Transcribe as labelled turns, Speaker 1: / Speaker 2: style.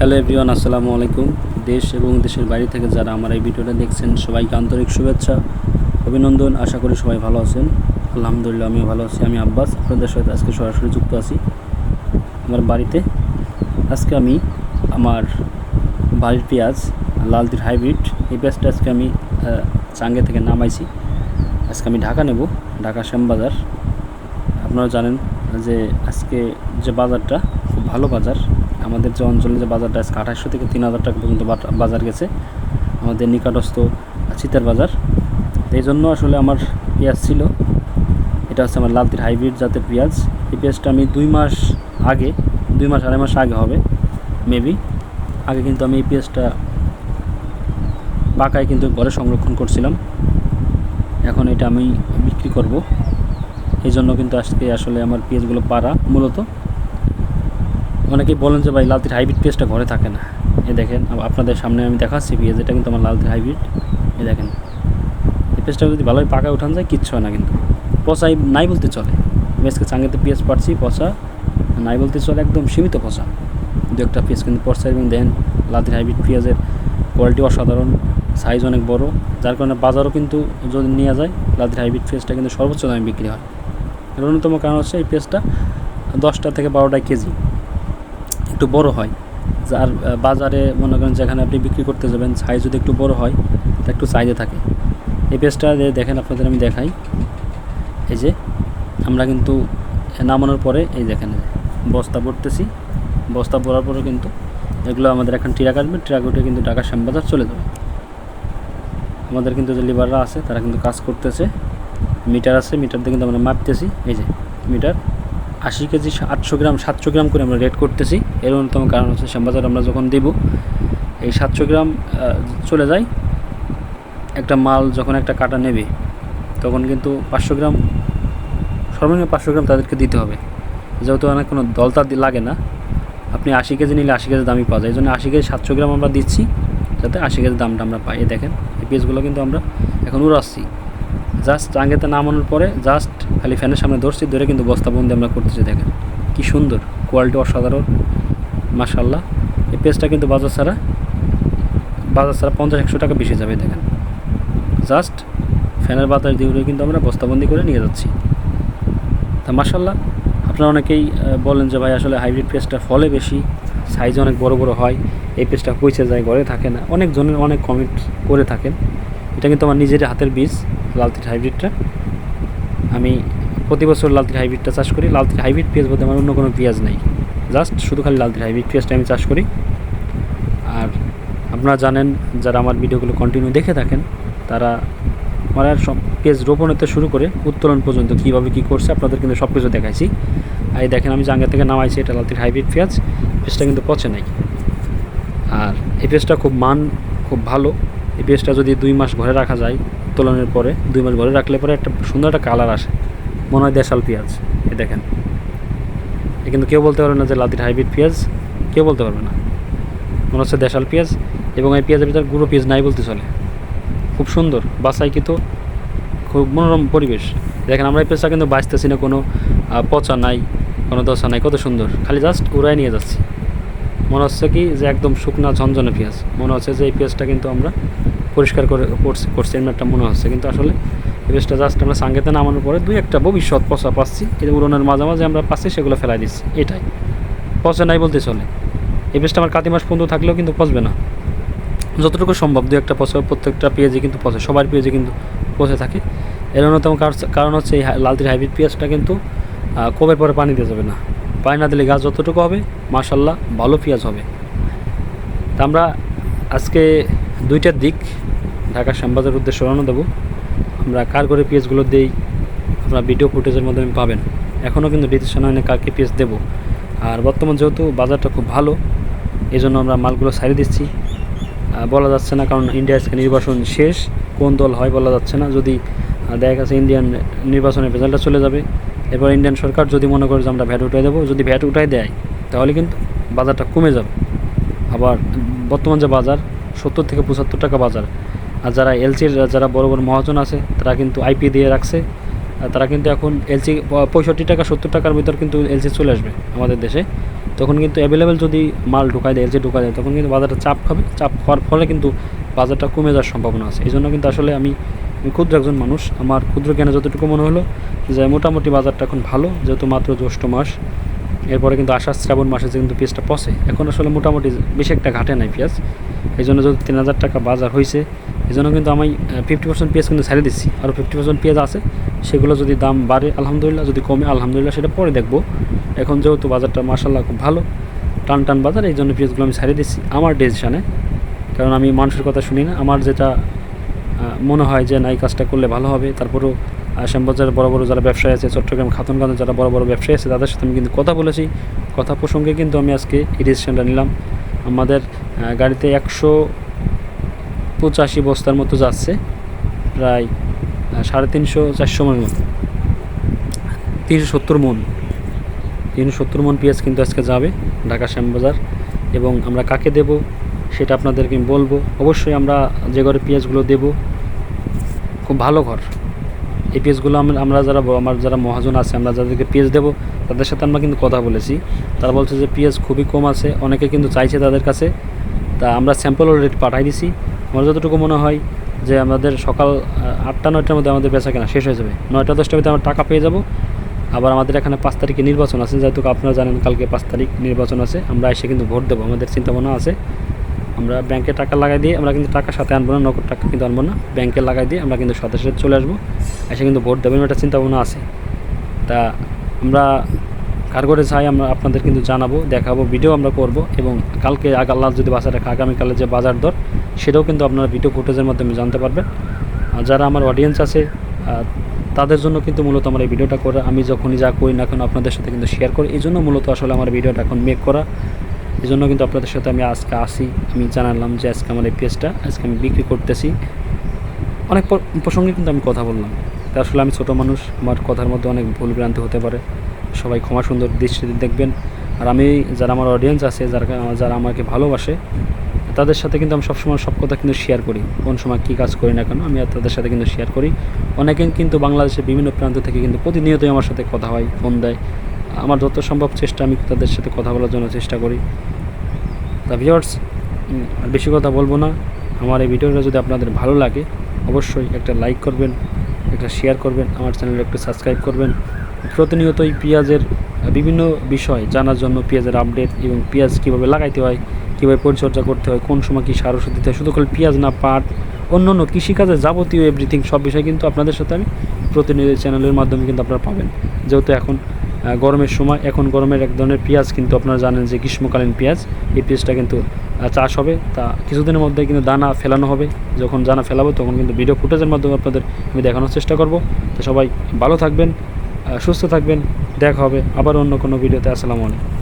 Speaker 1: Hello everyone, আসসালামু আলাইকুম। দেশ এবং দেশের বাইরে থেকে যারা আমার এই ভিডিওটা দেখছেন, সবাইকে আন্তরিক শুভেচ্ছা, অভিনন্দন। আশা করি সবাই ভালো আছেন। আলহামদুলিল্লাহ, আমিও ভালো আছি। আমি আব্বাস, আপনাদের সাথে আজকে সরাসরি যুক্ত আছি আমার বাড়িতে। আজকে আমি আমার বাড়ির পেঁয়াজ লালতির হাইব্রিড, এই পেঁয়াজটা আজকে আমি চাঙ্গে থেকে নামাইছি। আজকে আমি ঢাকা নেব, ঢাকা শ্যামবাজার। আপনারা জানেন যে আজকে যে বাজারটা, খুব ভালো বাজার। আমাদের যে অঞ্চলে যে বাজারটা আজকে আঠাশশো থেকে তিন হাজার টাকা পর্যন্ত বাজার গেছে। আমাদের নিকটস্থ চিতার বাজার। এই জন্য আসলে আমার পেঁয়াজ ছিল। এটা হচ্ছে আমার লালতির হাইব্রিড জাতের পেঁয়াজ। এই পেঁয়াজটা আমি দুই মাস আগে, দুই মাস আড়াই মাস আগে হবে মেবি আগে কিন্তু আমি এই পেঁয়াজটা পাকায় কিন্তু ঘরে সংরক্ষণ করছিলাম। এখন এটা আমি বিক্রি করব। এই জন্য কিন্তু আজকে আসলে আমার পেঁয়াজগুলো পারা মূলত। অনেকেই বলেন যে, ভাই, লালতির হাইব্রিড পেঁয়াজটা ঘরে থাকে না। এ দেখেন আপনাদের সামনে আমি দেখাচ্ছি পেঁয়াজ, এটা কিন্তু আমার লালতির হাইব্রিড। এ দেখেন, এই পেঁয়াজটা যদি ভালোই পাকা উঠান যায়, কিচ্ছু হয় না কিন্তু। পচাই নাই বলতে চলে। আমি আজকে চাঙ্গেতে পেঁয়াজ পাচ্ছি পচা নাই বলতে চলে একদম সীমিত পচা। দু একটা পেঁয়াজ কিন্তু পচা এবং দেন লালতির হাইব্রিড পেঁয়াজের কোয়ালিটি অসাধারণ সাইজ অনেক বড়। যার কারণে বাজারও কিন্তু যদি নেওয়া যায়, লালতির হাইব্রিড পেঁয়াজটা কিন্তু সর্বোচ্চ দামে বিক্রি হয়। এর অন্যতম কারণ হচ্ছে এই পেঁয়াজটা দশটা থেকে বারোটা কেজি। একটু বড় হয়, যার বাজারে মনে করেন যেখানে আপনি বিক্রি করতে যাবেন সাইজ যদি একটু বড় হয় তা একটু চাহিদা থাকে। এই পেজটা দেখেন, আপনাদের আমি দেখাই। এই যে, আমরা কিন্তু নামানোর পরে, এই দেখেন, বস্তা ভরতেছি। বস্তা ভরার পরে কিন্তু এগুলো আমাদের এখন ট্রাক আসবে, ট্রাক উঠে কিন্তু ঢাকা শ্যামবাজার চলে যাবে। আমাদের কিন্তু যে লিভাররা আছে, তারা কিন্তু কাজ করতেছে। মিটার আছে, মিটার দিয়ে কিন্তু আমরা মাপতেছি। এই যে, মিটার। আশি কেজি আটশো গ্রাম, সাতশো গ্রাম করে আমরা রেট করতেছি। এর অন্যতম কারণ হচ্ছে শ্যামবাজার আমরা যখন দেব, এই সাতশো গ্রাম চলে যায়। একটা মাল যখন একটা কাটা নেবে, তখন কিন্তু পাঁচশো গ্রাম, সর্বনিম্ন পাঁচশো গ্রাম তাদেরকে দিতে হবে। যেহেতু অনেক কোনো দলতা লাগে না। আপনি আশি কেজি নিলে আশি কেজি দামই পাওয়া যায়। এই জন্য আশি কেজি, সাতশো গ্রাম আমরা দিচ্ছি, যাতে আশি কেজি দামটা আমরা পাই। দেখেন, এই পিসগুলো কিন্তু আমরা এখন উড়াচ্ছি। জাস্ট টাঙ্গেতে নামানোর পরে জাস্ট খালি ফ্যানের সামনে ধরছি ধরে কিন্তু বস্তা বন্দি আমরা করতেছি, দেখেন। কি সুন্দর কোয়ালিটি অসাধারণ মাশাল্লাহ এই পেজটা কিন্তু বাজার ছাড়া বাজার ছাড়া পঞ্চাশ, একশো টাকা বেশি যাবে, দেখেন। জাস্ট ফ্যানের বাতাস দিয়ে কিন্তু আমরা বস্তাবন্দি করে নিয়ে যাচ্ছি। তা মাশাল্লাহ আপনারা অনেকেই বলেন যে ভাই, আসলে হাইব্রিড পেস্টটা ফলে বেশি সাইজ অনেক বড় বড় হয়, এই পেস্টটা পচে যায়, ঘরে থাকে না। অনেক জনের অনেক কমেন্ট করে থাকেন। এটা কিন্তু আমার নিজের হাতের বীজ, লালতির হাইব্রিডটা আমি প্রতি বছর লালতির হাইব্রিডটা চাষ করি। লালতির হাইব্রিড পেঁয়াজ বলতে আমার অন্য কোনো পেঁয়াজ নেই। জাস্ট শুধু খালি লালতির হাইব্রিড পেঁয়াজটা আমি চাষ করি। আর আপনারা জানেন, যারা আমার ভিডিওগুলো কন্টিনিউ দেখে থাকেন, তারা আমার আর সব পেজ রোপণ হতে শুরু করে উত্তোলন পর্যন্ত কীভাবে কী করছে, আপনাদের কিন্তু সব কিছু দেখাইছি। আর এই দেখেন, আমি জাঙ্গা থেকে নামাইছি, এটা লালতির হাইব্রিড পেঁয়াজ। পেঁয়াজটা কিন্তু পচে নাই। আর এই পেঁয়াজটা খুব মান, খুব ভালো। এই পেঁয়াজটা যদি দুই মাস ঘরে রাখা যায় উত্তোলনের পরে, দুই মাস ঘরে রাখলে পরে একটা সুন্দর একটা কালার আসে। মনে হয় দেশাল পেঁয়াজ, এ দেখেন। এ কিন্তু কেউ বলতে পারবে না যে লালতির হাইব্রিড পেঁয়াজ, কেউ বলতে পারবে না। মনে হচ্ছে দেশাল পেঁয়াজ এবং এই পেঁয়াজের ভিতরে গুঁড়ো পেঁয়াজ নাই বলতে চলে। খুব সুন্দর বাসাইকৃত খুব মনোরম পরিবেশ। দেখেন আমরা এই পেঁয়াজটা কিন্তু বাঁচতেছি না, কোনো পচা নাই, কোনো দশা নাই, কত সুন্দর। খালি জাস্ট উড়াই নিয়ে যাচ্ছি। মনে হচ্ছে কি যে একদম শুকনা ঝনঝনে পেঁয়াজ। মনে হচ্ছে যে এই পেঁয়াজটা কিন্তু আমরা পরিষ্কার করে করছি করছি এমন একটা মনে হচ্ছে। কিন্তু আসলে এই পেঁয়াজটা জাস্ট আমরা সাঙ্গেতে নামানোর পরে দুই একটা ভবিষ্যৎ পচা পাচ্ছি। এই উড়নের মাঝামাঝি আমরা পাচ্ছি, সেগুলো ফেলাই দিচ্ছি। এটাই। পচে নাই বলতে চলে। এই পেঁয়াজটা আমার কাতি মাস পর্যন্ত থাকলেও কিন্তু পচবে না। যতটুকু সম্ভব দু একটা পচে, প্রত্যেকটা পেঁয়াজে কিন্তু পচে। সবার পেঁয়াজে কিন্তু পচে থাকে। এর অন্যতম কারণ হচ্ছে এই লালতির হাইব্রিড পেঁয়াজটা কিন্তু কবের পরে পানি দিয়ে যাবে না। পানি না দিলে গাছ যতটুকু হবে, মাশাল্লাহ ভালো পেঁয়াজ হবে। তা আমরা আজকে দুইটার দিক ঢাকা শ্যামবাজার উদ্দেশ্যে রওনা দেবো। আমরা কার করে পেঁয়াজগুলো দেই, আপনারা ভিডিও ফুটেজের মাধ্যমে পাবেন। এখনও কিন্তু ডিসিশন হয়নি কাকে পেঁয়াজ দেবো। আর বর্তমান যেহেতু বাজারটা খুব ভালো এই জন্য আমরা মালগুলো সারিয়ে দিচ্ছি। বলা যাচ্ছে না কারণ ইন্ডিয়া আজকে নির্বাচন শেষ, কোন দল হয় বলা যাচ্ছে না। যদি দেখা গেছে ইন্ডিয়ান নির্বাচনের রেজাল্টটা চলে যাবে এরপর ইন্ডিয়ান সরকার যদি মনে করে যে আমরা ভ্যাট উঠাই দেবো, যদি ভ্যাট উঠাই দেয়, তাহলে কিন্তু বাজারটা কমে যাবে। আবার বর্তমান যে বাজার, সত্তর থেকে পঁচাত্তর টাকা বাজার, আর যারা এলসির যারা বড় বড় মহাজন আছে, তারা কিন্তু আইপি দিয়ে রাখছে তারা কিন্তু এখন এলসি পঁয়ষট্টি টাকা, সত্তর টাকার ভিতর কিন্তু এলসি চলে আসবে আমাদের দেশে। তখন কিন্তু অ্যাভেলেবেল যদি মাল ঢোকায় দেয় যে ঢোকা দেয়, তখন কিন্তু বাজারটা চাপ খাবে, চাপ খাওয়ার ফলে কিন্তু বাজারটা কমে যাওয়ার সম্ভাবনা আছে। এই জন্য কিন্তু আসলে আমি ক্ষুদ্র একজন মানুষ। আমার ক্ষুদ্র জ্ঞানে যতটুকু মনে হলো যে, মোটামুটি বাজারটা এখন ভালো, যেহেতু মাত্র জ্যৈষ্ঠ মাস। এরপরে কিন্তু আষাঢ় শ্রাবণ মাসে যে কিন্তু পেঁয়াজটা পচে। এখন আসলে মোটামুটি বেশি একটা ঘাটে নাই পেঁয়াজ। এই জন্য যদি তিন হাজার টাকা বাজার হয়েছে, এই জন্য কিন্তু আমি ফিফটি পার্সেন্ট পেঁয়াজ কিন্তু ছাড়ে দিচ্ছি। আরও ফিফটি পার্সেন্ট পেঁয়াজ আছে, সেগুলো যদি দাম বাড়ে, আলহামদুলিল্লাহ। যদি কমে, আলহামদুলিল্লাহ, সেটা পরে দেখব। এখন যেহেতু বাজারটা মাসাল্লাহ খুব ভালো, টান টান বাজার, এই জন্য পেঁয়াজগুলো আমি ছাড়িয়ে দিচ্ছি। আমার ডিসিশানে কারণ আমি মানুষের কথা শুনি না। আমার যেটা মনে হয় যে না, এই কাজটা করলে ভালো হবে। তারপরেও শ্যামবাজারের বড় বড় যারা ব্যবসায়ী আছে, চট্টগ্রাম খাতুনগঞ্জে যারা বড় বড় ব্যবসায়ী আছে, তাদের সাথে আমি কিন্তু কথা বলেছি। কথা প্রসঙ্গে কিন্তু আমি আজকে এই ডিসিশনটা নিলাম। আমাদের গাড়িতে একশো পঁচাশি বস্তার মতো যাচ্ছে। প্রায় সাড়ে তিনশো চারশো মনের মতো। তিনশো সত্তর মন। তিনশো সত্তর মন পেঁয়াজ কিন্তু আজকে যাবে ঢাকা শ্যামবাজার এবং আমরা কাকে দেব? সেটা আপনাদেরকে আমি বলব। অবশ্যই আমরা যে ঘরে পেঁয়াজগুলো দেব, খুব ভালো ঘর। এই পেঁয়াজগুলো আমরা আমরা যারা আমার যারা মহাজন আছে, আমরা যাদেরকে পেঁয়াজ দেবো, তাদের সাথে আমরা কিন্তু কথা বলেছি। তারা বলছে যে পেঁয়াজ খুবই কম আছে, অনেকে কিন্তু চাইছে তাদের কাছে। তা আমরা স্যাম্পল অলরেডি পাঠাই দিছি। আমার যতটুকু মনে হয় যে আমাদের সকাল আটটা, নয়টার মধ্যে আমাদের বেচা কেনা শেষ হয়ে যাবে। নয়টা, দশটার মধ্যে আমরা টাকা পেয়ে যাব। আবার আমাদের এখানে পাঁচ তারিখে নির্বাচন আছে যেহেতু আপনারা জানেন কালকে পাঁচ তারিখ নির্বাচন আছে। আমরা এসে কিন্তু ভোট দেবো, আমাদের চিন্তা ভাবনা আছে। আমরা ব্যাংকে টাকা লাগাই দিয়ে আমরা কিন্তু টাকা সাথে আনব না, নগদ টাকা কিন্তু আনব না। ব্যাংকে লাগাই দিয়ে আমরা কিন্তু সাথে সাথে চলে আসব। এসে কিন্তু ভোট দেবো এরকম একটা চিন্তা ভাবনা আছে। তা আমরা কার করে চাই আমরা আপনাদের কিন্তু জানাব, দেখাবো, ভিডিও আমরা করব এবং কালকে আগাল্লাহ যদি বাজার রাখা, আগামীকালে যে বাজার দর, সেটাও কিন্তু আপনারা ভিডিও ফুটেজের মাধ্যমে জানতে পারবেন। যারা আমার অডিয়েন্স আছে তাদের জন্য কিন্তু মূলত আমার এই ভিডিওটা করা। আমি যখনই যা করি না কেন আপনাদের সাথে কিন্তু শেয়ার করি। এই জন্য মূলত আসলে আমার ভিডিওটা এখন মেক করা। এই জন্য কিন্তু আপনাদের সাথে আমি আজকে আসি। আমি জানালাম যে আজকে আমার এই পেজটা আজকে আমি বিক্রি করতেছি। অনেক প্রসঙ্গে কিন্তু আমি কথা বললাম। তা আসলে আমি ছোটো মানুষ, আমার কথার মধ্যে অনেক ভুল ভ্রান্তি হতে পারে। সবাই ক্ষমা সুন্দর দৃষ্টিতে দেখবেন। আর আমি যারা আমার অডিয়েন্স আছে, যারা যারা আমাকে ভালোবাসে, তাদের সাথে কিন্তু আমি সবসময় সব কথা কিন্তু শেয়ার করি। কোন সময় কী কাজ করি না কেন, আমি তাদের সাথে কিন্তু শেয়ার করি। অনেকে কিন্তু বাংলাদেশের বিভিন্ন প্রান্ত থেকে কিন্তু প্রতিনিয়তই আমার সাথে কথা হয় ফোন দেয়। আমার যত সম্ভব চেষ্টা, আমি তাদের সাথে কথা বলার জন্য চেষ্টা করি। তা ভিওর্স আর বেশি কথা বলব না। আমার এই ভিডিওটা যদি আপনাদের ভালো লাগে, অবশ্যই একটা লাইক করবেন, একটা শেয়ার করবেন, আমার চ্যানেলে একটু সাবস্ক্রাইব করবেন। প্রতিনিয়তই পেঁয়াজের বিভিন্ন বিষয় জানার জন্য পেঁয়াজের আপডেট এবং পেঁয়াজ কীভাবে লাগাইতে হয়, কীভাবে পরিচর্যা করতে হয়, কোন সময় কী সার ওষুধ দিতে হয়, শুধু খালি পেঁয়াজ না, পাট অন্য অন্য কৃষিকাজের যাবতীয় এভরিথিং সব বিষয় কিন্তু আপনাদের সাথে আমি প্রতিনিয়ত চ্যানেলের মাধ্যমে কিন্তু আপনারা পাবেন। যেহেতু এখন গরমের সময়, এখন গরমের এক ধরনের পেঁয়াজ কিন্তু আপনারা জানেন যে গ্রীষ্মকালীন পেঁয়াজ। এই পেঁয়াজটা কিন্তু চাষ হবে। তা কিছুদিনের মধ্যে কিন্তু দানা ফেলানো হবে। যখন দানা ফেলাবো তখন কিন্তু ভিডিও ফুটেজের মাধ্যমে আপনাদের আমি দেখানোর চেষ্টা করব। তো সবাই ভালো থাকবেন সুস্থ থাকবেন। দেখা হবে আবার অন্য কোনো ভিডিওতে আসসালামু আলাইকুম।